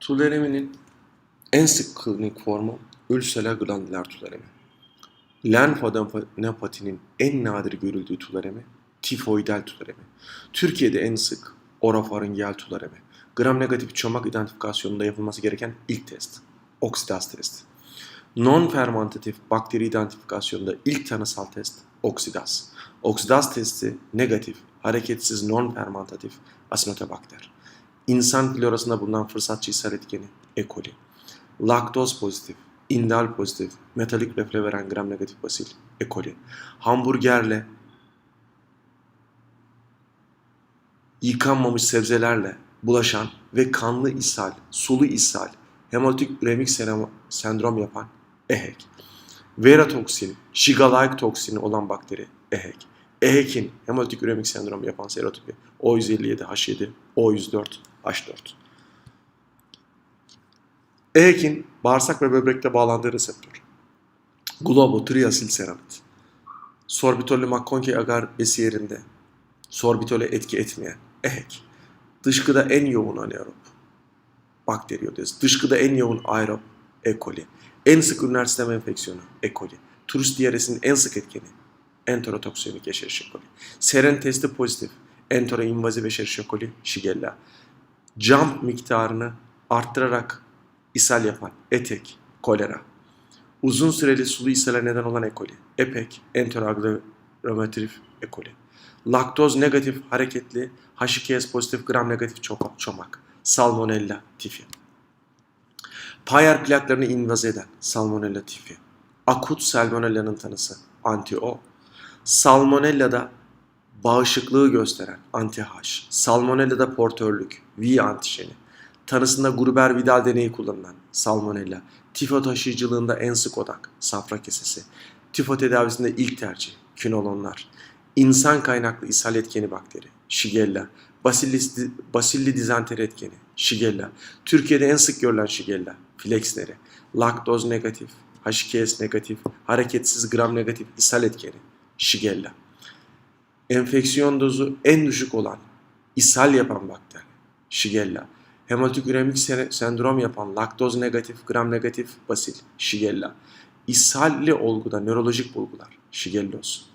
Tulereminin en sık klinik formu ülsere glandüler tuleremi. Lenfadenopatinin en nadir görüldüğü tuleremi tifoidal tuleremi. Türkiye'de en sık orofaringel tuleremi. Gram negatif çomak identifikasyonunda yapılması gereken ilk test. Oksidaz testi. Non-fermentatif bakteri identifikasyonunda ilk tanısal test oksidaz. Oksidaz testi negatif, hareketsiz non-fermentatif asinotobakter. İnsan florasında bulunan fırsatçı ishal etkeni E. coli. Laktoz pozitif, indal pozitif, metalik refle veren gram negatif basil E. coli. Hamburgerle, yıkanmamış sebzelerle bulaşan ve kanlı ishal, sulu ishal, hemolitik üremik sendrom yapan EHEC. Verotoksin, Shiga-like toksini olan bakteri EHEC. EHEC'in hemolitik üremik sendrom yapan serotipi O157, H7, O104, H4. EHEC'in bağırsak ve böbrekte bağlandığı reseptör. Globotriasil seramid. Sorbitolü McConkey agar besi yerinde sorbitole etki etmeyen EHEC. Dışkıda en yoğun anaerob bakteriyodez. Dışkıda en yoğun aerob E. coli. En sık üriner sistem enfeksiyonu E. coli. Turist diyaresinin en sık etkeni enterotoksikemik Escherichia coli. Seren testi pozitif. Enteroinvaziv Escherichia coli, Shigella. Jump miktarını arttırarak ishal yapan etek, kolera. Uzun süreli sulu ishale neden olan E. coli. EPEK, enteroagglomeratif E. coli. Laktoz negatif hareketli, H2S pozitif gram negatif çomak. Salmonella tifi. Payer plaklarını invaz eden Salmonella tifi. Akut salmonella'nın tanısı anti-O. Salmonella'da bağışıklığı gösteren anti-H. Salmonella'da portörlük, V antijeni. Tanısında Gruber Vidal deneyi kullanılan Salmonella. Tifo taşıyıcılığında en sık odak safra kesesi. Tifo tedavisinde ilk tercih kinolonlar. İnsan kaynaklı ishal etkeni bakteri Shigella. Basillis, basilli dizanteri etkeni Shigella. Türkiye'de en sık görülen Shigella Flexneri. Laktoz negatif, H2S negatif, hareketsiz gram negatif ishal etkeni Shigella. Enfeksiyon dozu en düşük olan ishal yapan bakteri Shigella. Se- sendrom yapan laktoz negatif, gram negatif basil Shigella. İshalli olguda nörolojik bulgular Shigelloz.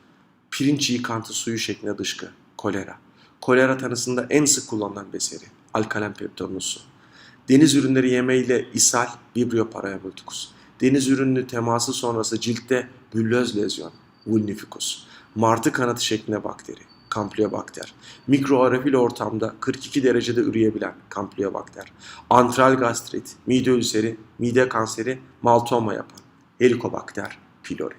Pirinç yıkantı suyu şeklinde dışkı kolera. Kolera tanısında en sık kullanılan beseri alkalen peptonusu. Deniz ürünleri yemeğiyle ishal Vibrio parabolticus. Deniz ürünü teması sonrası ciltte büllöz lezyon vulnificus. Martı kanatı şeklinde bakteri Campylobacter. Mikroarafil ortamda 42 derecede üreyebilen Campylobacter. Antral gastrit, mide ülseri, mide kanseri, maltoma yapan Helicobacter pylori.